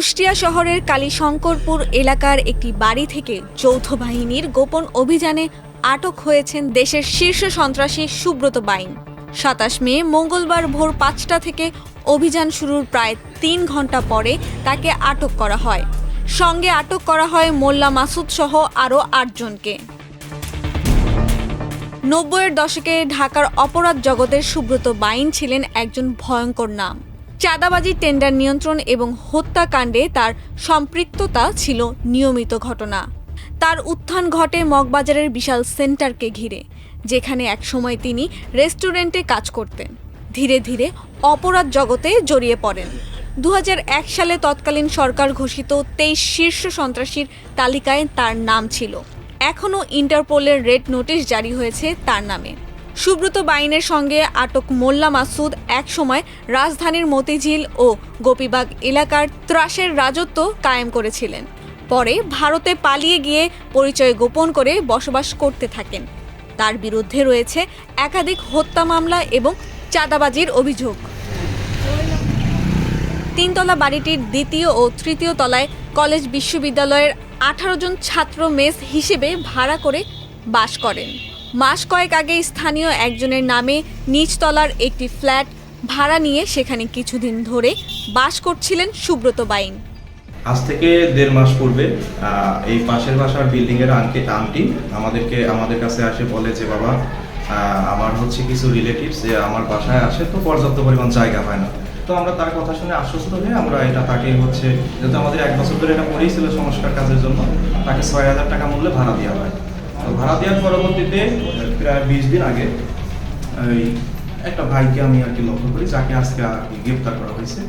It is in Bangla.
কুষ্টিয়া শহরের কালীশঙ্করপুর এলাকার একটি বাড়ি থেকে যৌথ বাহিনীর গোপন অভিযানে আটক হয়েছেন দেশের শীর্ষ সন্ত্রাসী সুব্রত বাইন। সাতাশ মে মঙ্গলবার ভোর পাঁচটা থেকে অভিযান শুরুর প্রায় তিন ঘণ্টা পরে তাকে আটক করা হয়। সঙ্গে আটক করা হয় মোল্লা মাসুদ সহ আরও আটজনকে। নব্বইয়ের দশকে ঢাকার অপরাধ জগতের সুব্রত বাইন ছিলেন একজন ভয়ঙ্কর নাম। চাঁদাবাজি টেন্ডার নিয়ন্ত্রণ এবং হত্যাকাণ্ডে তার সম্পৃক্ততা ছিল নিয়মিত ঘটনা। তার উত্থান ঘটে মগবাজারের বিশাল সেন্টারকে ঘিরে, যেখানে একসময় তিনি রেস্টুরেন্টে কাজ করতেন। ধীরে ধীরে অপরাধ জগতে জড়িয়ে পড়েন। দু হাজার এক সালে তৎকালীন সরকার ঘোষিত তেইশ শীর্ষ সন্ত্রাসীর তালিকায় তার নাম ছিল। এখনও ইন্টারপোলের রেড নোটিশ জারি হয়েছে তার নামে। সুব্রত বাইনের সঙ্গে আটক মোল্লা মাসুদ একসময় রাজধানীর মতিঝিল ও গোপীবাগ এলাকার ত্রাসের রাজত্ব কায়েম করেছিলেন। পরে ভারতে পালিয়ে গিয়ে পরিচয় গোপন করে বসবাস করতে থাকেন। তার বিরুদ্ধে রয়েছে একাধিক হত্যা মামলা এবং চাঁদাবাজির অভিযোগ। তিনতলা বাড়িটির দ্বিতীয় ও তৃতীয় তলায় কলেজ বিশ্ববিদ্যালয়ের আঠারো জন ছাত্র মেস হিসেবে ভাড়া করে বাস করেন। মাস কয়েক আগে স্থানীয় একজনের নামে নিচতলার একটি ফ্ল্যাট ভাড়া নিয়ে সেখানে কিছুদিন ধরে বাস করছিলেন সুব্রত বাইন। আজ থেকে দেড় মাস পূর্বে এই পাশের বাসার বিল্ডিং এর আন্টি আমাদেরকে, আমাদের কাছে আসে, বলে যে, বাবা আমার হচ্ছে কিছু রিলেটিভস যে আমার বাসায় আসে, তো পর্যাপ্ত পরিমাণ জায়গা পায় না। তো আমরা তার কথা শুনে আশ্বস্ত হয়ে আমরা এটা তাকে হচ্ছে, যেহেতু আমাদের এক বছর ধরে এটা পড়েই ছিল সংস্কার কাজের জন্য, তাকে ছয় হাজার টাকা মূল্যে ভাড়া দেওয়া হয়। ভাড়া দেওয়ার পরবর্তীতে প্রায় বিশ দিন আগে একটা ভাইকে আমি আর কি লক্ষ্য করি, যাকে আজকে আর কি গ্রেপ্তার করা হয়েছে।